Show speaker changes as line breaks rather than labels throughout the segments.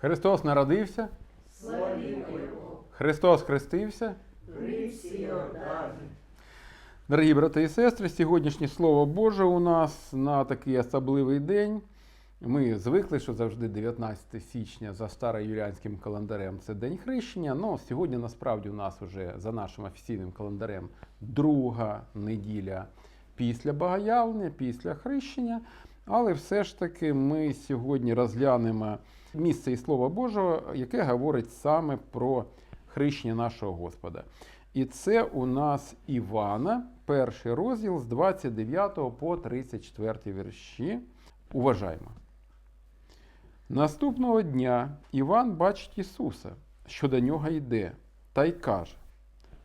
Христос народився,
Його,
Христос хрестився.
Йордані.
Дорогі брати і сестри, сьогоднішнє Слово Боже у нас на такий особливий день. Ми звикли, що завжди 19 січня за староюліанським календарем це День хрещення. Ну, сьогодні насправді у нас вже за нашим офіційним календарем друга неділя після Богоявлення, після хрещення. Але все ж таки ми сьогодні розглянемо місце і Слова Божого, яке говорить саме про хрещення нашого Господа. І це у нас Івана, перший розділ з 29 по 34 вірші. Уважаємо. Наступного дня Іван бачить Ісуса, що до нього йде, та й каже: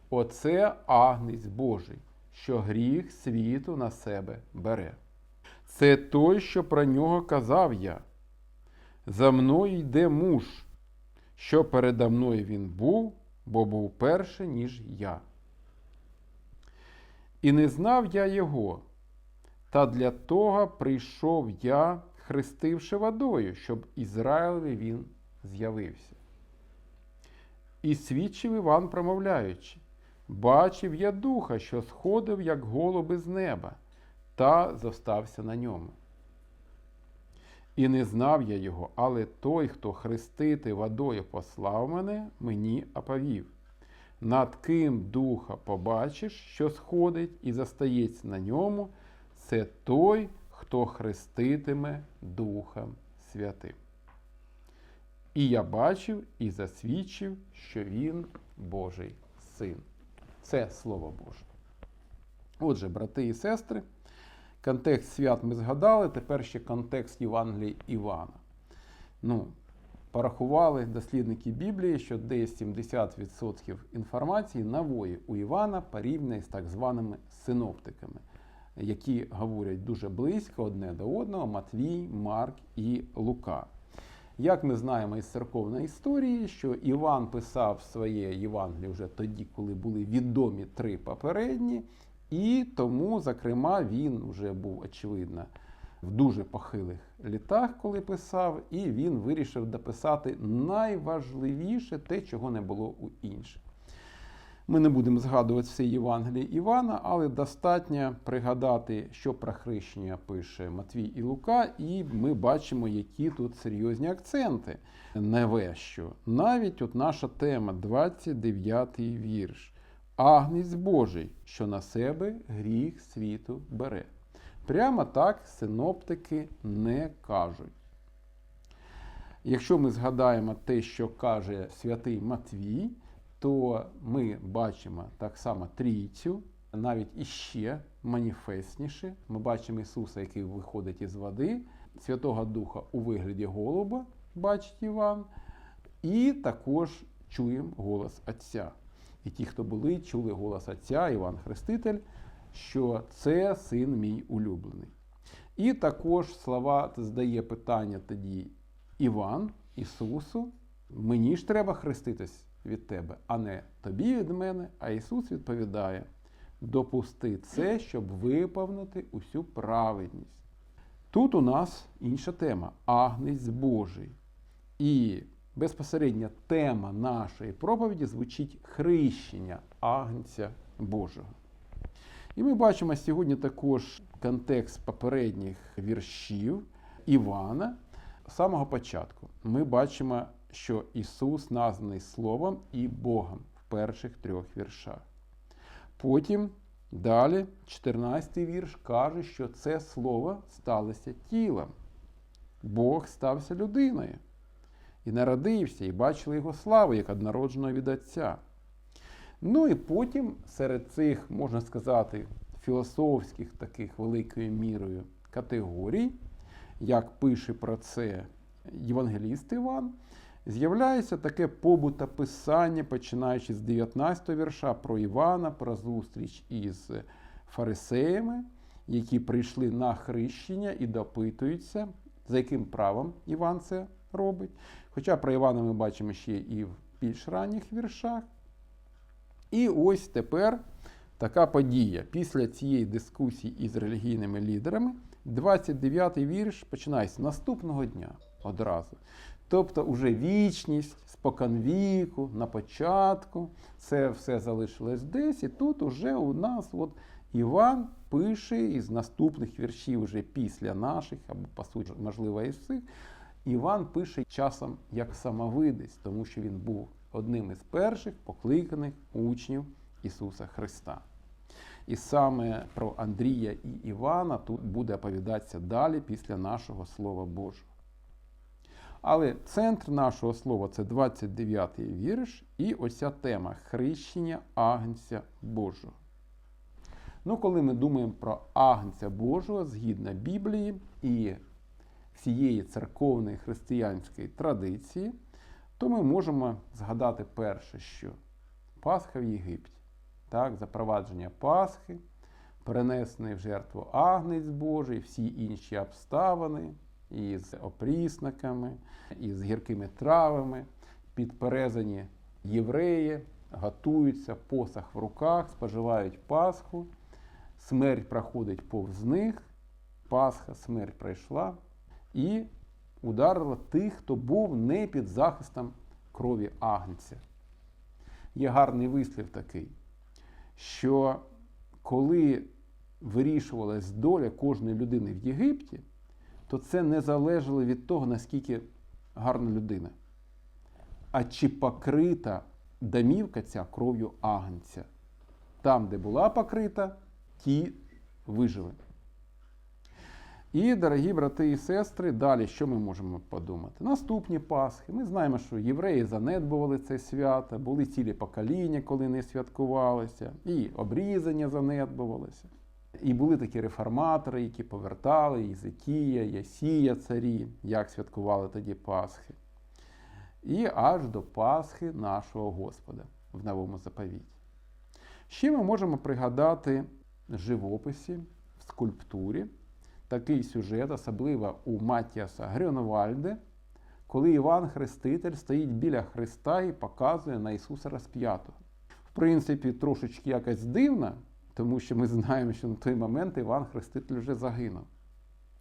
Оце агнець Божий, що гріх світу на себе бере. Це той, що про нього казав я. За мною йде муж, що передо мною він був, бо був перше, ніж я. І не знав я його, та для того прийшов я, хрестивши водою, щоб Ізраїлеві він з'явився. І свідчив Іван, промовляючи, бачив я духа, що сходив, як голуби з неба, та зостався на ньому. І не знав я його, але той, хто хрестити водою послав мене, мені оповів. Над ким духа побачиш, що сходить і застається на ньому, це той, хто хреститиме Духом Святим. І я бачив і засвідчив, що він Божий син. Це Слово Боже. Отже, брати і сестри, контекст свят ми згадали, тепер ще контекст Євангелії Івана. Ну, порахували дослідники Біблії, що десь 70% інформації навої у Івана порівняно з так званими синоптиками, які говорять дуже близько одне до одного Матвій, Марк і Лука. Як ми знаємо із церковної історії, що Іван писав своє Євангеліє вже тоді, коли були відомі три попередні, і тому, зокрема, він вже був очевидно в дуже похилих літах, коли писав, і він вирішив дописати найважливіше те, чого не було у інших. Ми не будемо згадувати все Євангелії Івана, але достатньо пригадати, що про хрещення пише Матвій і Лука, і ми бачимо, які тут серйозні акценти. Неве що. Навіть от наша тема, 29-й вірш. Агнець Божий, що на себе гріх світу бере. Прямо так синоптики не кажуть. Якщо ми згадаємо те, що каже святий Матвій, то ми бачимо так само трійцю, навіть іще маніфестніше. Ми бачимо Ісуса, який виходить із води, Святого Духа у вигляді голуба, бачить Іван, і також чуємо голос Отця. І ті, хто були, чули голос Отця, Іван Хреститель, що це син мій улюблений. І також слова здає питання тоді Іван, Ісусу, мені ж треба хреститись від тебе, а не тобі від мене. А Ісус відповідає: допусти це, щоб виповнити усю праведність. Тут у нас інша тема Агнець Божий. І безпосередня тема нашої проповіді звучить хрещення Агнця Божого. І ми бачимо сьогодні також контекст попередніх віршів Івана. З самого початку ми бачимо, що Ісус названий Словом і Богом в перших трьох віршах. Потім далі, 14 вірш каже, що це слово сталося тілом. Бог стався людиною і народився, і бачили його славу як однородженого від Отця. Ну і потім серед цих, можна сказати, філософських таких великою мірою категорій, як пише про це Євангеліст Іван, з'являється таке побутописання, починаючи з 19 вірша про Івана, про зустріч із фарисеями, які прийшли на хрещення і допитуються, за яким правом Іван це робить. Хоча про Івана ми бачимо ще і в більш ранніх віршах. І ось тепер така подія. Після цієї дискусії із релігійними лідерами, 29-й вірш починається наступного дня одразу. Тобто уже вічність, споконвіку, на початку, це все залишилось десь, і тут уже у нас от Іван пише із наступних віршів, вже після наших, або по суті, можливо, із цих, Іван пише часом як самовидець, тому що він був одним із перших покликаних учнів Ісуса Христа. І саме про Андрія і Івана тут буде оповідатися далі після нашого Слова Божого. Але центр нашого слова це 29-й вірш і оця тема хрещення Агнця Божого. Ну, коли ми думаємо про Агнця Божого згідно Біблії і всієї церковної християнської традиції, то ми можемо згадати перше, що Пасха в Єгипті, так, запровадження Пасхи, перенесений в жертву Агнець Божий, всі інші обставини із опрісниками, із гіркими травами, підперезані євреї, готуються посах в руках, споживають Пасху, смерть проходить повз них, Пасха, смерть пройшла і ударила тих, хто був не під захистом крові Агнця. Є гарний вислів такий, що коли вирішувалась доля кожної людини в Єгипті, то це не залежало від того, наскільки гарна людина, а чи покрита домівка ця кров'ю агнця. Там, де була покрита, ті вижили. І, дорогі брати і сестри, далі що ми можемо подумати? Наступні Пасхи. Ми знаємо, що євреї занедбували це свято, були цілі покоління, коли не святкувалися, і обрізання занедбувалося. І були такі реформатори, які повертали Єзикія, Ясія царі, як святкували тоді Пасхи. І аж до Пасхи нашого Господа в новому заповіті. Ще ми можемо пригадати живописі, в скульптурі такий сюжет, особливо у Матіаса Грюнвальде, коли Іван Хреститель стоїть біля Христа і показує на Ісуса розп'ятого. В принципі, трошечки якось дивно, тому що ми знаємо, що на той момент Іван Хреститель вже загинув,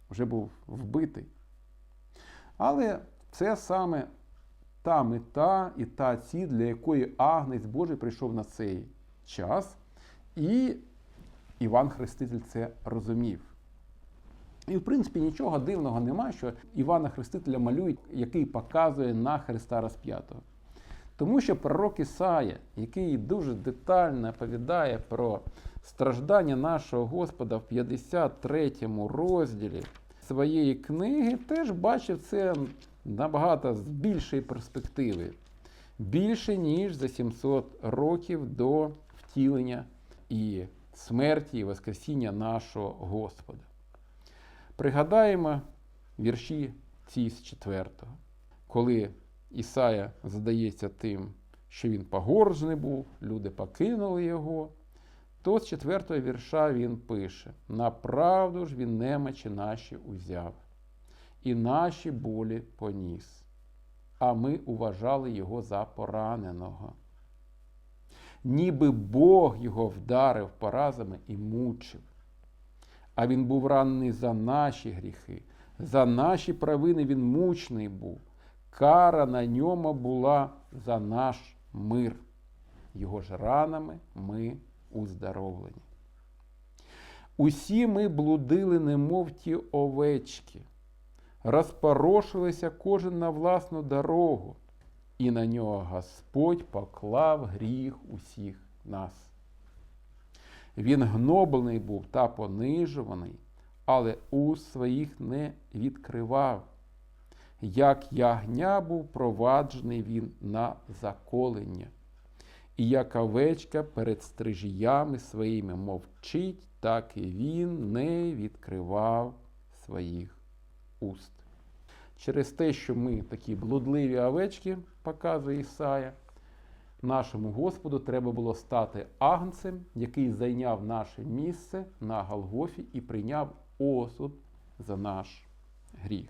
вже був вбитий. Але це саме та мета і та ціль, для якої Агнець Божий прийшов на цей час, і Іван Хреститель це розумів. І, в принципі, нічого дивного немає, що Івана Хрестителя малюють, який показує на Христа розп'ятого. Тому що пророк Ісая, який дуже детально оповідає про страждання нашого Господа в 53 розділі своєї книги, теж бачив це набагато з більшої перспективи, більше, ніж за 700 років до втілення і смерті, і Воскресіння нашого Господа. Пригадаємо вірші ці з 4, коли Ісая задається тим, що він погоржений був, люди покинули його, то з 4 вірша він пише: Направду ж він немочі наші узяв, і наші болі поніс, а ми уважали його за пораненого. Ніби Бог його вдарив поразами і мучив. А він був ранений за наші гріхи, за наші провини він мучний був. Кара на ньому була за наш мир. Його ж ранами ми уздоровлені. Усі ми блудили, немов ті овечки, розпорошилися кожен на власну дорогу, і на нього Господь поклав гріх усіх нас. Він гноблений був та понижуваний, але уст своїх не відкривав. Як ягня був проваджений він на заколення, і як овечка перед стрижіями своїми мовчить, так і він не відкривав своїх уст. Через те, що ми такі блудливі овечки, показує Ісая, нашому Господу треба було стати агнцем, який зайняв наше місце на Голгофі і прийняв осуд за наш гріх.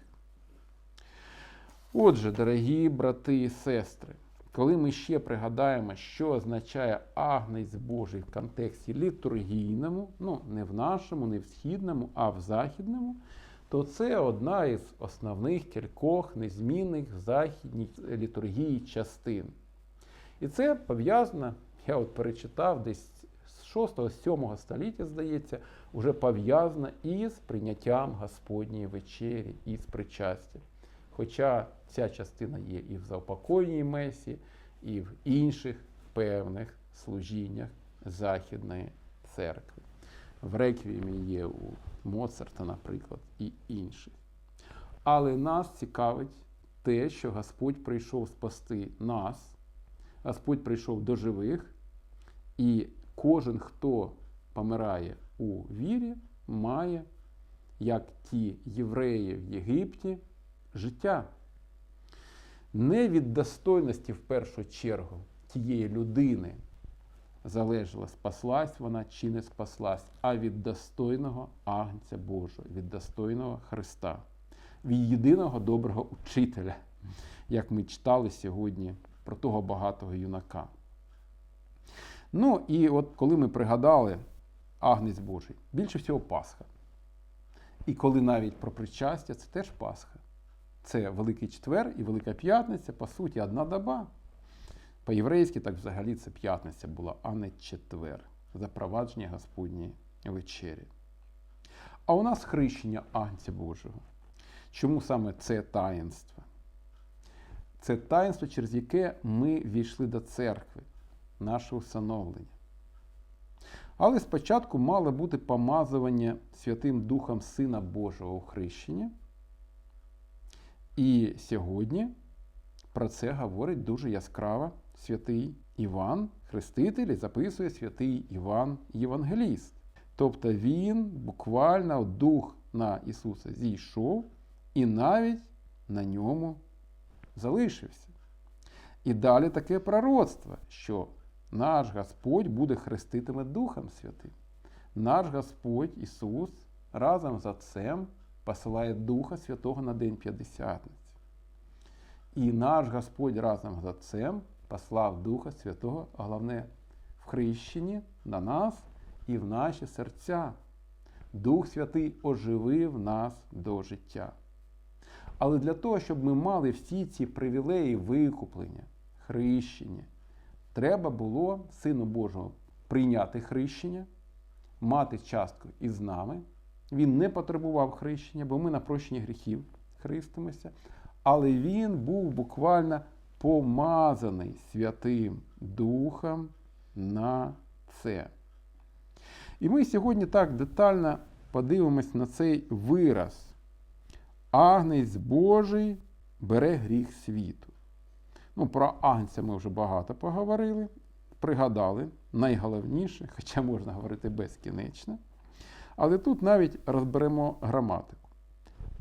Отже, дорогі брати і сестри, коли ми ще пригадаємо, що означає агнець Божий в контексті літургійному, ну не в нашому, не в східному, а в західному, то це одна із основних кількох незмінних в західній літургії частин. І це пов'язано, я от перечитав десь з 6-7 століття, здається, вже пов'язано із прийняттям Господньої вечері, із причастям. Хоча ця частина є і в заупокойній месі, і в інших певних служіннях Західної церкви. В реквіємі є у Моцарта, наприклад, і інших. Але нас цікавить те, що Господь прийшов спасти нас, Господь прийшов до живих, і кожен, хто помирає у вірі, має, як ті євреї в Єгипті, життя. Не від достойності в першу чергу тієї людини залежала, спаслась вона чи не спаслась, а від достойного Агнця Божого, від достойного Христа, від єдиного доброго учителя, як ми читали сьогодні про того багатого юнака. Ну і от коли ми пригадали Агнець Божий, більше всього Пасха. І коли навіть про причастя, це теж Пасха. Це Великий Четвер і Велика П'ятниця, по суті, одна доба. По-єврейськи так взагалі це п'ятниця була, а не четвер. Запровадження Господньої вечері. А у нас хрещення Агнця Божого. Чому саме це таїнство? Це таїнство, через яке ми війшли до церкви, наше усиновлення. Але спочатку мало бути помазування Святим Духом Сина Божого у хрещенні. І сьогодні про це говорить дуже яскраво святий Іван, Хреститель, записує святий Іван Євангеліст. Тобто він буквально дух на Ісуса зійшов і навіть на ньому залишився. І далі таке пророцтво, що наш Господь буде хреститиме Духом Святим. Наш Господь Ісус разом з Отцем посилає Духа Святого на День П'ятдесятниці. І наш Господь разом з Отцем послав Духа Святого, а головне, в хрещенні на нас і в наші серця. Дух Святий оживив нас до життя. Але для того, щоб ми мали всі ці привілеї викуплення, хрещення, треба було Сину Божого прийняти хрещення, мати частку із нами. Він не потребував хрещення, бо ми на прощення гріхів христимося. Але він був буквально помазаний Святим Духом на це. І ми сьогодні так детально подивимось на цей вираз. Агнець Божий бере гріх світу. Ну, Про Агнця ми вже багато поговорили, пригадали найголовніше, хоча можна говорити безкінечно. Але тут навіть розберемо граматику.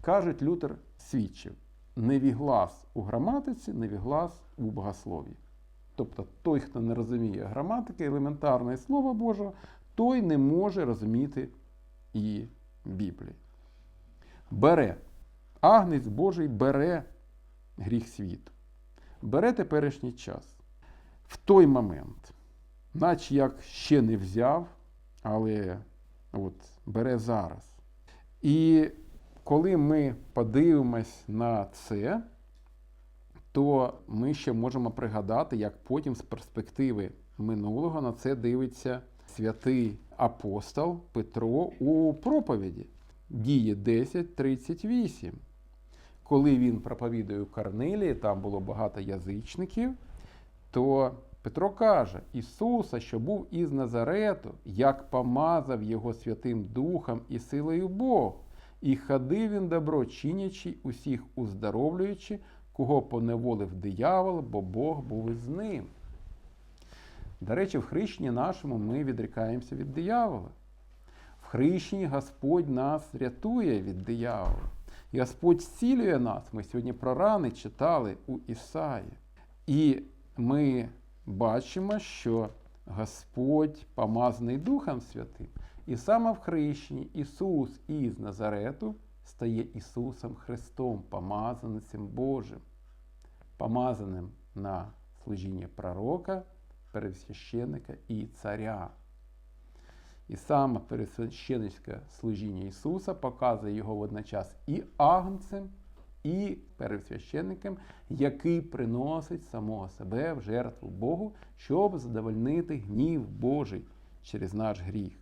Кажуть, Лютер свідчив, невіглас у граматиці, невіглас у богослов'ї. Тобто той, хто не розуміє граматики, елементарне Слово Божого, той не може розуміти і Біблії. Бере. Агнець Божий бере гріх світу. Бере теперішній час. В той момент, наче як ще не взяв, але от, бере зараз. І коли ми подивимось на це, то ми ще можемо пригадати, як потім з перспективи минулого на це дивиться святий апостол Петро у проповіді. Діє 10.38. Коли він проповідує у Корнилії, там було багато язичників, то Петро каже: Ісуса, що був із Назарету, як помазав його Святим Духом і силою Бог, і ходив він добро чинячи, усіх уздоровлюючи, кого поневолив диявол, бо Бог був із ним. До речі, в хрещенні нашому ми відрікаємося від диявола. В хрещенні Господь нас рятує від диявола. Господь зцілює нас. Ми сьогодні про рани читали у Ісаї. І ми бачимо, що Господь помазаний Духом Святим. І саме в хрещенні Ісус із Назарету стає Ісусом Христом, помазаницем Божим, помазаним на служіння пророка, пересвященника і царя. І саме пересвященницьке служіння Ісуса показує його водночас і агнцем, і пересвященником, який приносить самого себе в жертву Богу, щоб задовольнити гнів Божий через наш гріх.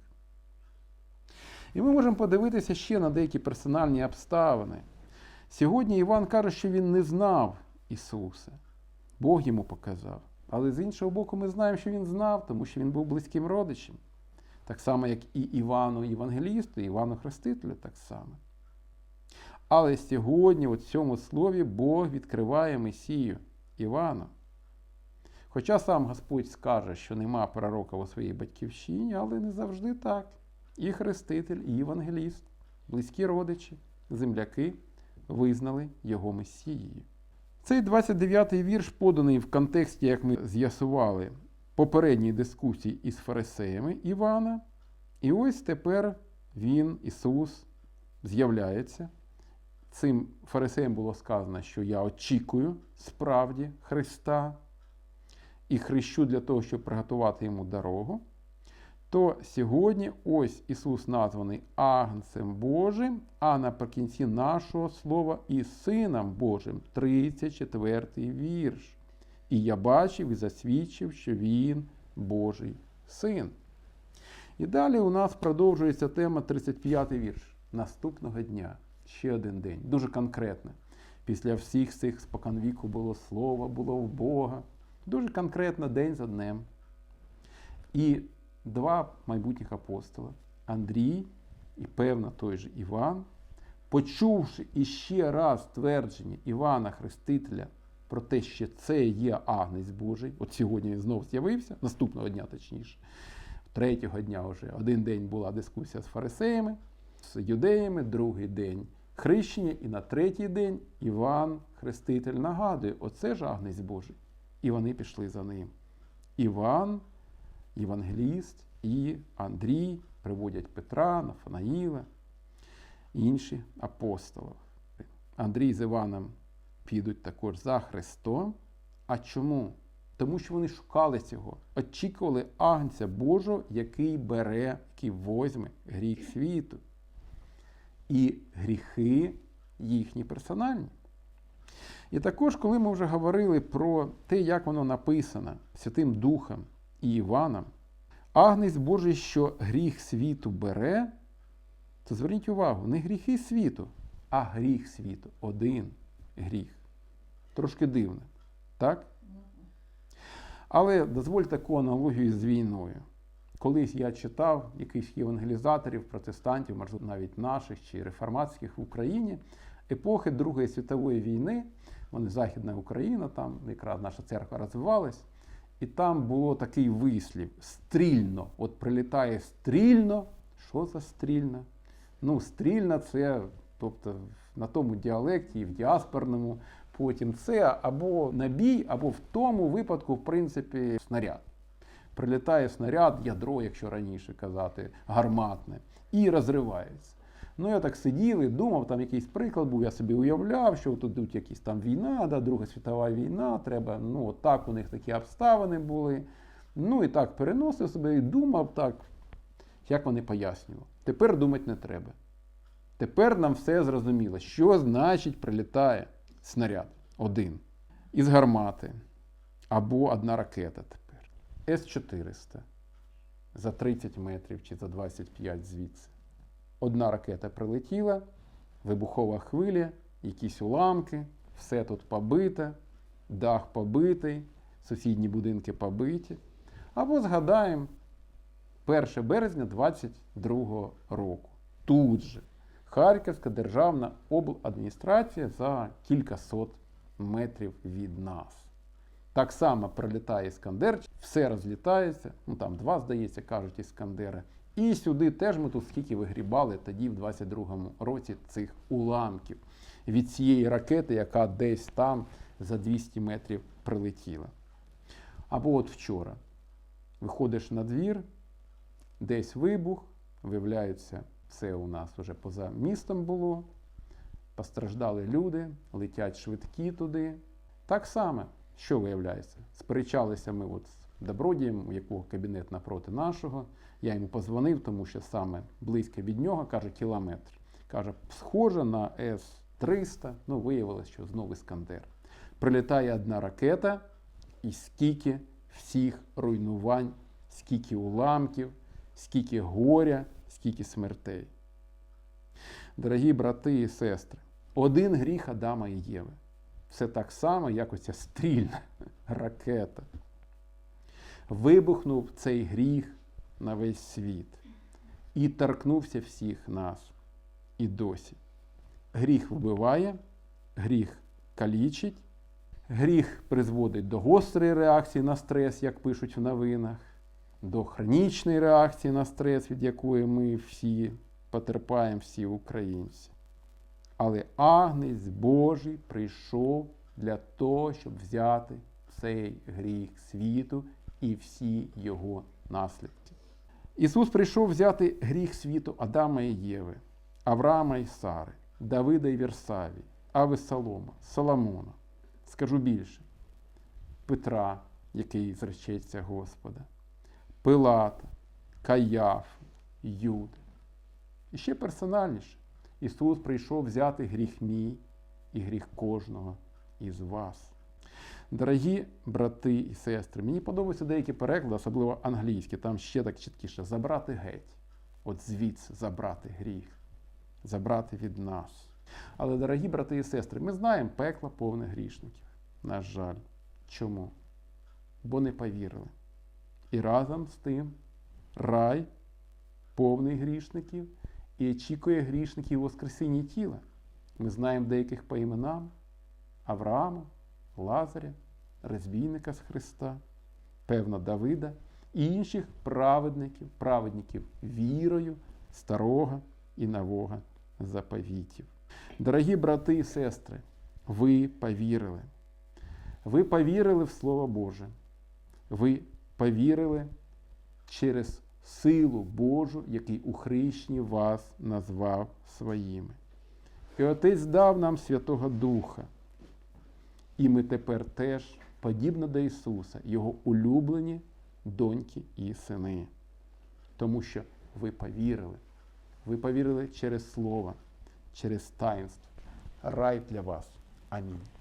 І ми можемо подивитися ще на деякі персональні обставини. Сьогодні Іван каже, що він не знав Ісуса. Бог йому показав. Але з іншого боку, ми знаємо, що він знав, тому що він був близьким родичем. Так само, як і Івану Євангелісту, і Івану Хрестителю так само. Але сьогодні, у цьому слові, Бог відкриває Месію Івану. Хоча сам Господь скаже, що нема пророка у своїй батьківщині, але не завжди так. І Хреститель, і Євангеліст, близькі родичі, земляки визнали його Месією. Цей 29-й вірш поданий в контексті, як ми з'ясували, попередній дискусії із фарисеями Івана. І ось тепер він, Ісус, з'являється. Цим фарисеям було сказано, що я очікую справді Христа і хрещу для того, щоб приготувати йому дорогу. То сьогодні ось Ісус названий Агнцем Божим, а наприкінці нашого слова і Сином Божим, 34 вірш. І я бачив і засвідчив, що Він Божий син. І далі у нас продовжується тема 35-й вірш. Наступного дня. Ще один день. Дуже конкретно. Після всіх цих споконвіку було слово, було в Бога. Дуже конкретно день за днем. І два майбутніх апостола Андрій і, певно, той же Іван, почувши іще раз твердження Івана Хрестителя про те, що це є Агнець Божий, от сьогодні він знову з'явився, наступного дня точніше, третього дня вже один день була дискусія з фарисеями, з юдеями, другий день хрещення, і на третій день Іван Хреститель нагадує, оце ж Агнець Божий. І вони пішли за ним. Іван Євангеліст і Андрій приводять Петра, Нафанаїла, інші апостоли. Андрій з Іваном підуть також за Христом. А чому? Тому що вони шукали цього, очікували Агнця Божого, який бере, який возьме гріх світу. І гріхи їхні персональні. І також, коли ми вже говорили про те, як воно написано Святим Духом і Іваном, Агнець Божий, що гріх світу бере, то зверніть увагу, не гріхи світу, а гріх світу. Один гріх. Трошки дивно. Так? Але дозвольте таку аналогію з війною. Колись я читав якихось євангелізаторів, протестантів, можливо, навіть наших чи реформатських в Україні, епохи Другої світової війни, вони Західна Україна, там якраз наша церква розвивалась. І там було такий вислів стрільно. От прилітає стрільно. Що за стрільно? Ну, стрільно це, тобто на тому діалекті і в діаспорному, потім це або набій, або в тому випадку, в принципі, снаряд. Прилітає снаряд, ядро, якщо раніше казати, гарматне, і розривається. Ну, я так сидів і думав, там якийсь приклад був, я собі уявляв, що тут тут якісь там війна, да, Друга світова війна, треба, ну, от так у них такі обставини були. Ну і так переносив себе і думав так, як вони пояснювали. Тепер думати не треба. Тепер нам все зрозуміло, що значить прилітає снаряд. Один. Із гармати. Або одна ракета тепер. С-400 за 30 метрів чи за 25 звідси. Одна ракета прилетіла, вибухова хвиля, якісь уламки, все тут побите, дах побитий, сусідні будинки побиті. Або згадаємо 1 березня 22 року. Тут же Харківська державна обладміністрація за кількасот метрів від нас. Так само прилітає Іскандер, все розлітається, ну там два, здається, кажуть іскандери. І сюди теж ми тут скільки вигрібали тоді, в 22-му році, цих уламків від цієї ракети, яка десь там за 200 метрів прилетіла. Або от вчора виходиш на двір, десь вибух, виявляється, все у нас вже поза містом було. Постраждали люди, летять швидкі туди. Так само, що виявляється? Сперечалися ми от з добродієм, у якого кабінет напроти нашого. Я йому позвонив, тому що саме близько від нього, каже, кілометр. Каже, схоже на С-300, ну виявилось, що знову Іскандер. Прилітає одна ракета, і скільки всіх руйнувань, скільки уламків, скільки горя, скільки смертей. Дорогі брати і сестри, один гріх Адама і Єви. Все так само, як оця стрільна ракета. Вибухнув цей гріх на весь світ і торкнувся всіх нас і досі. Гріх вбиває, гріх калічить, гріх призводить до гострої реакції на стрес, як пишуть в новинах, до хронічної реакції на стрес, від якої ми всі потерпаємо, всі українці. Але Агнець Божий прийшов для того, щоб взяти цей гріх світу і всі його наслідки. Ісус прийшов взяти гріх світу Адама і Єви, Авраама і Сари, Давида і Вірсаві, Авесолома, Соломона. Скажу більше, Петра, який зречеться Господа, Пилата, Каяфи, Юди. І ще персональніше. Ісус прийшов взяти гріх мій і гріх кожного із вас. Дорогі брати і сестри, мені подобаються деякі переклади, особливо англійські, там ще так чіткіше забрати геть. От звідси забрати гріх, забрати від нас. Але, дорогі брати і сестри, ми знаємо пекло повне грішників. На жаль. Чому? Бо не повірили. І разом з тим рай повний грішників і очікує грішників Воскресіння тіла. Ми знаємо деяких по іменам Авраама, Лазаря, розбійника з Христа, певно, Давида і інших праведників, праведників вірою старого і нового заповітів. Дорогі брати і сестри, ви повірили. Ви повірили в Слово Боже. Ви повірили через силу Божу, який у хрещенні вас назвав своїми. І Отець дав нам Святого Духа. І ми тепер теж, подібно до Ісуса, Його улюблені доньки і сини. Тому що ви повірили. Ви повірили через Слово, через таїнство. Рай для вас. Амінь.